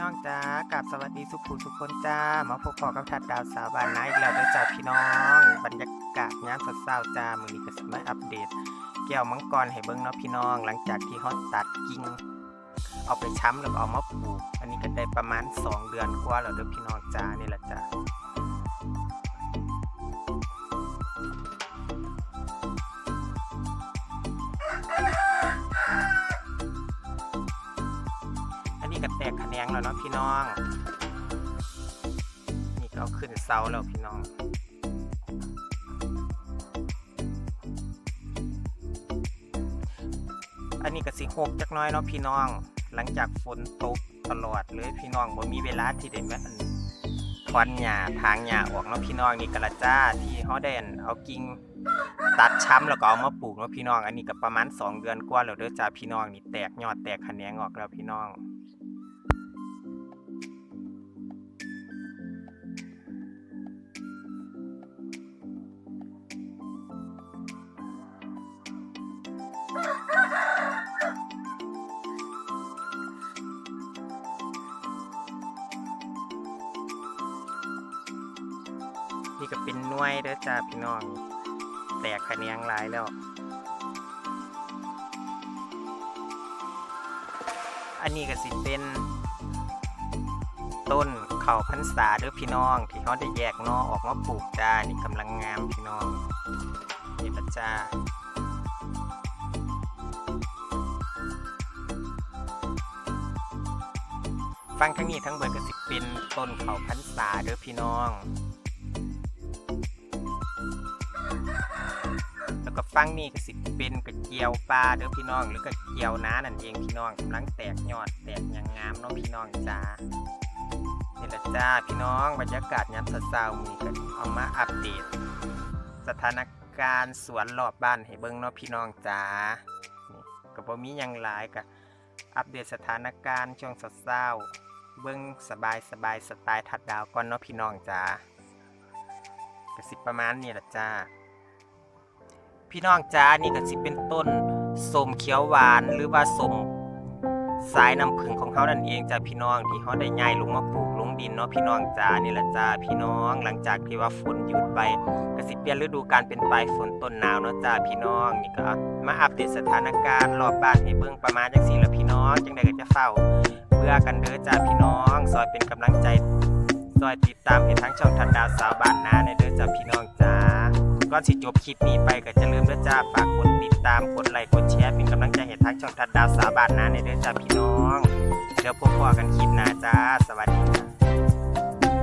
น้องจ้ากับสวัสดีสุขุสุขคนจ้ามาพบปอกับทัดดาวสาวบ้านนาอีกแล้วด้อจ้าพี่น้อง บรรยากาศงานสดเศร้าจ้ามือนี้ก็สิมาอัปเดต แก้วมังกรให้เบิ้งเนาะพี่น้อง หลังจากที่ฮอตตัดกิ่งเอาไปช้ำแล้วเอามาปลูก อันนี้ก็ได้ประมาณ 2 เดือนกว่าแล้วเด้อพี่น้องจ้านี่แหละ ก็แตกแขนงแล้วเนาะพี่น้อง นี่ก็เอาขึ้นเสาแล้วพี่น้องอันนี้ก็สิหกจักน้อยเนาะพี่น้อง หลังจากฝนตกตลอดเลยพี่น้องบ่มีเวลาที่ได้แม่นถอนหญ้าทางหญ้าออกเนาะพี่น้องนี่ก็ละจ้าที่เฮาได้อั่นเอากิ่งตัดช้ำแล้วก็เอามาปลูกเนาะพี่น้อง อันนี้ก็ประมาณ 2 เดือนกว่าแล้วเด้อจ้าพี่น้องนี่แตกยอดแตกแขนงออกแล้วพี่น้อง นี่ก็เป็นน่วยเด้อจ้าพี่น้อง แตกขะแขนงหลายแล้ว อันนี้ก็สิเป็น ต้นเข่าพรรษาเด้อพี่น้อง ที่เขาได้แยกนอออกมาปลูกจ้า นี่กำลังงามพี่น้องนี่ละจ้าฟังทั้งนี้ทั้งเบิดก็สิเป็นต้นเขาพรรษาเด้อพี่น้อง แล้วก็ฟังนี่ก็สิเป็นกระเจียวปลาเด้อพี่น้อง หรือกระเจียวน้านั่นเองพี่น้องกำลังแตกยอดแตกอย่างงามเนาะพี่น้องจ้านี่แหละจ้าพี่น้องบรรยากาศยามเช้าๆมีกันเอามาอัปเดต สถานการณ์สวนรอบบ้านให้เบิ่งเนาะพี่น้องจ้านี่ก็บ่มีหยังหลายก็อัปเดตสถานการณ์ช่วงเช้าเบิ่งสบายสบายสไตล์ถัดดาวก่อนเนาะพี่น้องจ้าก็สิบประมาณนี้แหละจ้า พี่น้องจ้านี่ก็สิเป็นต้นส้มเขียวหวานหรือว่าส้มสายน้ำผึ้งของเขานั่นเองจ้าพี่น้องที่เขาได้ย้ายลงมาปลูกลงดินเนาะพี่น้องจ้านี่แหละจ้าพี่น้อง หลังจากที่ว่าฝนหยุดไปก็สิเปลี่ยนฤดูกาลเป็นปลายฝนต้นหนาวเนาะจ้าพี่น้องนี่ก็มาอัปเดตสถานการณ์รอบบ้านให้เบิ่งประมาณจังซี่ละพี่น้องจังใดก็จะเฝ้าเบื่อกันเด้อจ้าพี่น้องซอยเป็นกำลังใจซอยติดตามให้ทั้งช่องทันดาวสาวบ้านนาในเด้อจ้าพี่น้องจ้า อนสิจบคลิปนี้ไปก็จะลืมเด้อจ้าฝากกดติดตามกดไลค์กดแชร์เป็นกำลังใจให้ทางช่องทัดดาวสาบานนะในเด้อจ้าพี่น้อง เดี๋ยวพบกันคลิปหน้าจ้า สวัสดี